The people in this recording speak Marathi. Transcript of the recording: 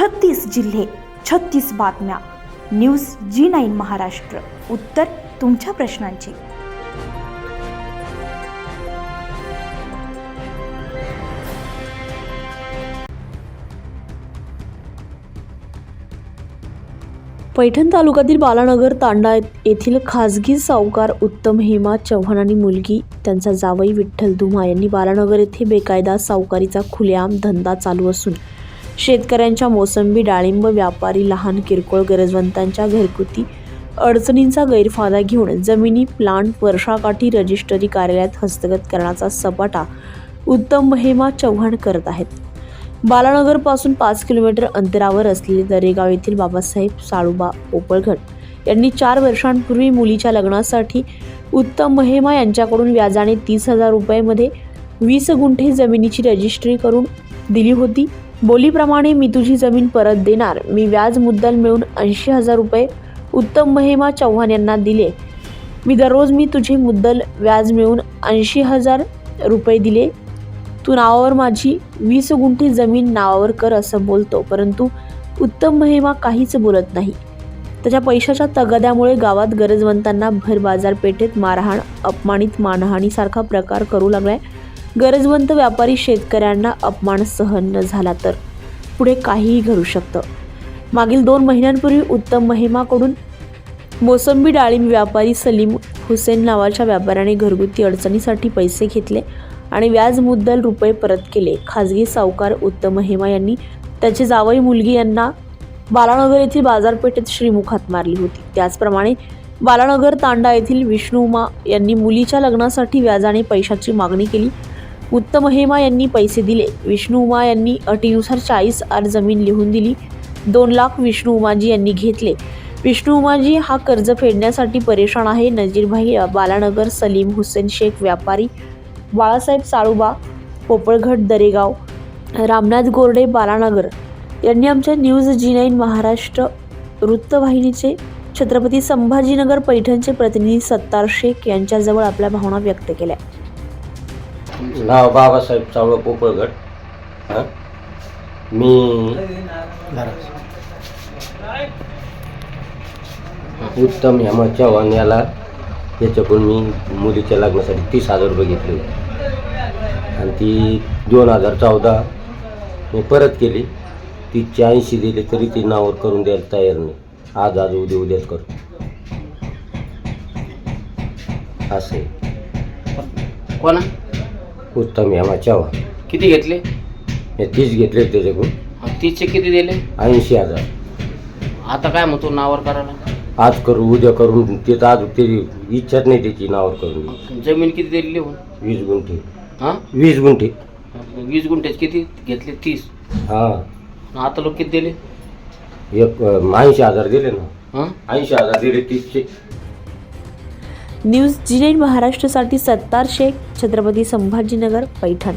छत्तीस जिल्हे छत्तीस बातम्या. News G nine Maharashtra. उत्तर तुमच्या प्रश्नांची. पैठण तालुक्यातील बालानगर तांडा येथील खासगी सावकार उत्तम हेमा चव्हाण आणि मुलगी त्यांचा जावई विठ्ठल धुमा यांनी बालानगर येथे बेकायदा सावकारीचा खुलेआम धंदा चालू असून शेतकऱ्यांच्या मोसंबी डाळिंब व्यापारी लहान किरकोळ गरजवंतांच्या घरगुती अडचणींचा गैरफायदा घेऊन जमिनी प्लांट वर्षाकाठी रजिस्ट्री कार्यालयात हस्तगत करण्याचा सपाटा उत्तम हेमा चव्हाण करत आहेत. बालानगरपासून पाच किलोमीटर अंतरावर असलेले दरेगाव येथील बाबासाहेब साळुबा पोपळघट यांनी चार वर्षांपूर्वी मुलीच्या लग्नासाठी उत्तम महिमा यांच्याकडून व्याजाने तीस हजार रुपयेमध्ये वीस गुंठे जमिनीची रजिस्ट्री करून दिली होती. बोलीप्रमाणे मी तुझी जमीन परत देणार. मी व्याज मुद्दल मिळून ऐंशी हजार रुपये उत्तम महिमा चव्हाण यांना दिले. मी दररोज मी तुझे मुद्दल व्याज मिळून ऐंशी हजार रुपये दिले. तू नावावर माझी वीस गुंठी जमीन नावावर कर असं बोलतो परंतु उत्तम महिमा काहीच बोलत नाही. त्याच्या पैशाच्या तगाद्यामुळे गावात गरजवंतांना भर बाजारपेठेत मारहाण अपमानित मानहानीसारखा प्रकार करू लागलाय. गरजवंत व्यापारी शेतकऱ्यांना अपमान सहन न झाला तर? पुढे काहीही घडू शकतं. मागील दोन महिन्यांपूर्वी उत्तम महिमाकडून मोसंबी डाळिंब व्यापारी सलीम हुसेन नावाच्या व्यापाऱ्याने घरगुती अडचणीसाठी पैसे घेतले आणि व्याज मुद्दल रुपये परत केले. खाजगी सावकार उत्तम हेमा यांनी त्याची जावई मुलगी यांना बालानगर येथील बाजारपेठेत श्रीमुखात मारली होती. त्याचप्रमाणे बालानगर तांडा येथील विष्णुमा यांनी मुलीच्या लग्नासाठी व्याजाने पैशाची मागणी केली. उत्तमहेमा यांनी पैसे दिले. विष्णू उमा यांनी अटीनुसार चाळीस आर जमीन लिहून दिली. दोन लाख विष्णू उमाजी यांनी घेतले. विष्णू उमाजी हा कर्ज फेडण्यासाठी परेशान आहे. नजीरभाई बालानगर सलीम हुसेन शेख व्यापारी बाळासाहेब साळुबा पोपळघट दरेगाव रामनाथ गोरडे बालानगर. यांनी आमच्या न्यूज जी नाईन महाराष्ट्र वृत्तवाहिनीचे छत्रपती संभाजीनगर पैठणचे प्रतिनिधी सत्तार शेख यांच्याजवळ आपल्या भावना व्यक्त केल्या. नाव बाबासाहेब चावळ पोपळगट हां? मी उत्तम हेमा चव्हाण याला याच्याकडून मी मुलीच्या लग्नासाठी तीस हजार रुपये घेतले होते. आणि ती दोन हजार चौदा मी परत केली. ती ऐंशी दिली तरी ती नावावर करून द्यायला तयार नाही. आज आज उद्या उद्याच करतो असं आहे. कोणा? उत्तम चव्हाण किती घेतले? हे तीस घेतले त्याच्याकडून. हा, तीसचे किती दिले? ऐंशी हजार. आता काय म्हणतो नावावर करायला? आज करू उद्या करून ते तर आज ते इच्छाच नाही त्याची नावावर करून. जमीन किती दिली लिहून? वीस गुंठे. हां? वीस गुंठे. वीस गुंठ्याचे किती घेतले? तीस. हां. आता लोक किती दिले? एक ऐंशी हजार दिले ना. हां? ऐंशी हजार दिले तीसचे. न्यूज जी महाराष्ट्रासाठी सत्तार शेख छत्रपती संभाजीनगर पैठण.